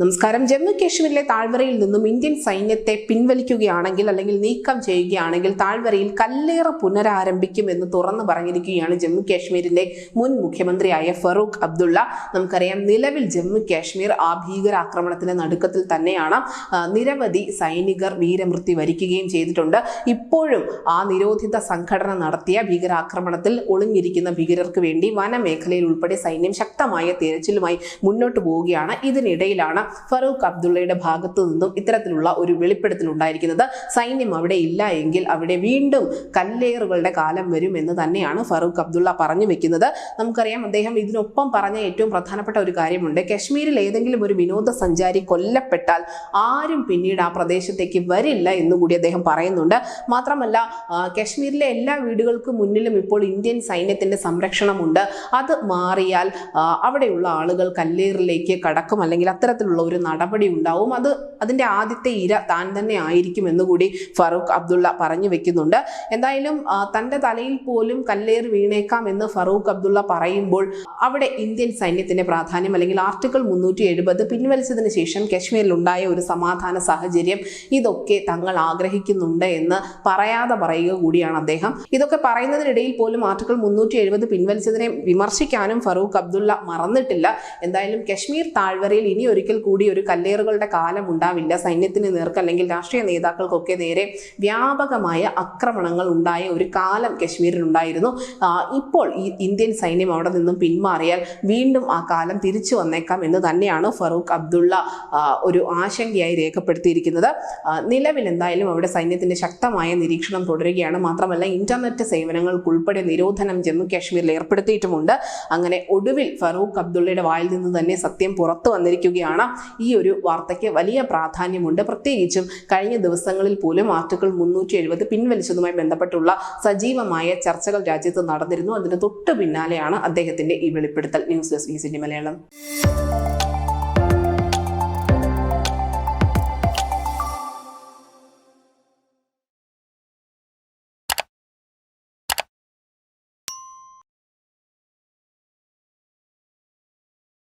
നമസ്കാരം. ജമ്മു കാശ്മീരിലെ താഴ്വരയിൽ നിന്നും ഇന്ത്യൻ സൈന്യത്തെ പിൻവലിക്കുകയാണെങ്കിൽ അല്ലെങ്കിൽ നീക്കം ചെയ്യുകയാണെങ്കിൽ താഴ്വരയിൽ കല്ലേറ പുനരാരംഭിക്കും എന്ന് തുറന്നു പറഞ്ഞിരിക്കുകയാണ് ജമ്മു കാശ്മീരിന്റെ മുൻ മുഖ്യമന്ത്രിയായ ഫറൂഖ് അബ്ദുള്ള. നമുക്കറിയാം നിലവിൽ ജമ്മു കാശ്മീർ ആ ഭീകരാക്രമണത്തിന്റെ നടുക്കത്തിൽ തന്നെയാണ് നിരവധി സൈനികർ വീരമൃത്യു വരിക്കുകയും ചെയ്തിട്ടുണ്ട്. ഇപ്പോഴും ആ നിരോധിത സംഘടന നടത്തിയ ഭീകരാക്രമണത്തിൽ ഒളിഞ്ഞിരിക്കുന്ന ഭീകരർക്ക് വേണ്ടി വനമേഖലയിൽ ഉൾപ്പെടെ സൈന്യം ശക്തമായ തിരച്ചിലുമായി മുന്നോട്ട് പോവുകയാണ്. ഇതിനിടയിലാണ് ഫറൂഖ് അബ്ദുള്ളയുടെ ഭാഗത്തു നിന്നും ഇത്തരത്തിലുള്ള ഒരു വെളിപ്പെടുത്തൽ ഉണ്ടായിരിക്കുന്നത് സൈന്യം അവിടെ ഇല്ല എങ്കിൽ അവിടെ വീണ്ടും കല്ലേറുകളുടെ കാലം വരും എന്ന് തന്നെയാണ് ഫറൂഖ് അബ്ദുള്ള പറഞ്ഞു വെക്കുന്നത്. നമുക്കറിയാം അദ്ദേഹം ഇതിനൊപ്പം പറഞ്ഞ ഏറ്റവും പ്രധാനപ്പെട്ട ഒരു കാര്യമുണ്ട്. കശ്മീരിൽ ഏതെങ്കിലും ഒരു വിനോദസഞ്ചാരി കൊല്ലപ്പെട്ടാൽ ആരും പിന്നീട് ആ പ്രദേശത്തേക്ക് വരില്ല എന്നുകൂടി അദ്ദേഹം പറയുന്നുണ്ട്. മാത്രമല്ല കശ്മീരിലെ എല്ലാ വീടുകൾക്ക് മുന്നിലും ഇപ്പോൾ ഇന്ത്യൻ സൈന്യത്തിന്റെ സംരക്ഷണമുണ്ട്. അത് മാറിയാൽ അവിടെയുള്ള ആളുകൾ കല്ലേറിലേക്ക് കടക്കും. അല്ലെങ്കിൽ അത്തരത്തിലുള്ള ഒരു നടപടി ഉണ്ടാവും. അത് അതിന്റെ ആദ്യത്തെ ഇര താൻ തന്നെ ആയിരിക്കും എന്നുകൂടി ഫറൂഖ് അബ്ദുള്ള പറഞ്ഞു വെക്കുന്നുണ്ട്. എന്തായാലും തന്റെ തലയിൽ പോലും കല്ലേറ് വീണേക്കാം എന്ന് ഫറൂഖ് അബ്ദുള്ള പറയുമ്പോൾ അവിടെ ഇന്ത്യൻ സൈന്യത്തിന്റെ പ്രാധാന്യം അല്ലെങ്കിൽ ആർട്ടിക്കിൾ മുന്നൂറ്റി എഴുപത് പിൻവലിച്ചതിന് ശേഷം കശ്മീരിൽ ഉണ്ടായ ഒരു സമാധാന സാഹചര്യം ഇതൊക്കെ തങ്ങൾ ആഗ്രഹിക്കുന്നുണ്ട് എന്ന് പറയാതെ പറയുക കൂടിയാണ് അദ്ദേഹം. ഇതൊക്കെ പറയുന്നതിനിടയിൽ പോലും ആർട്ടിക്കിൾ മുന്നൂറ്റി എഴുപത് പിൻവലിച്ചതിനെ വിമർശിക്കാനും ഫറൂഖ് അബ്ദുള്ള മറന്നിട്ടില്ല. എന്തായാലും കശ്മീർ താഴ്വരയിൽ ഇനി ഒരിക്കൽ കൂടി ഒരു കല്ലേറുകളുടെ കാലം ഉണ്ടാവില്ല സൈന്യത്തിന് നേർക്ക് അല്ലെങ്കിൽ രാഷ്ട്രീയ നേതാക്കൾക്കൊക്കെ നേരെ വ്യാപകമായ ആക്രമണങ്ങൾ ഉണ്ടായ ഒരു കാലം കശ്മീരിൽ ഉണ്ടായിരുന്നു ഇപ്പോൾ ഈ ഇന്ത്യൻ സൈന്യം അവിടെ നിന്നും പിന്മാറിയാൽ വീണ്ടും ആ കാലം തിരിച്ചു വന്നേക്കാം എന്ന് തന്നെയാണ് ഫറൂഖ് അബ്ദുള്ള ഒരു ആശങ്കയായി രേഖപ്പെടുത്തിയിരിക്കുന്നത്. നിലവിൽ എന്തായാലും അവിടെ സൈന്യത്തിന്റെ ശക്തമായ നിരീക്ഷണം തുടരുകയാണ്. മാത്രമല്ല ഇന്റർനെറ്റ് സേവനങ്ങൾക്കുൾപ്പെടെ നിരോധനം ജമ്മു കാശ്മീരിൽ ഏർപ്പെടുത്തിയിട്ടുമുണ്ട്. അങ്ങനെ ഒടുവിൽ ഫറൂഖ് അബ്ദുള്ളയുടെ വായിൽ നിന്ന് തന്നെ സത്യം പുറത്തു വന്നിരിക്കുകയാണ്. ഈ ഒരു വാർത്തയ്ക്ക് വലിയ പ്രാധാന്യമുണ്ട്. പ്രത്യേകിച്ചും കഴിഞ്ഞ ദിവസങ്ങളിൽ പോലും ആർട്ടിക്കിൾ മുന്നൂറ്റി എഴുപത് പിൻവലിച്ചതുമായി ബന്ധപ്പെട്ടുള്ള സജീവമായ ചർച്ചകൾ രാജ്യത്ത് നടന്നിരുന്നു. അതിന് തൊട്ടു പിന്നാലെയാണ് അദ്ദേഹത്തിന്റെ ഈ വെളിപ്പെടുത്തൽ. ന്യൂസ് ഡെസ്ക് ഈ മലയാളം.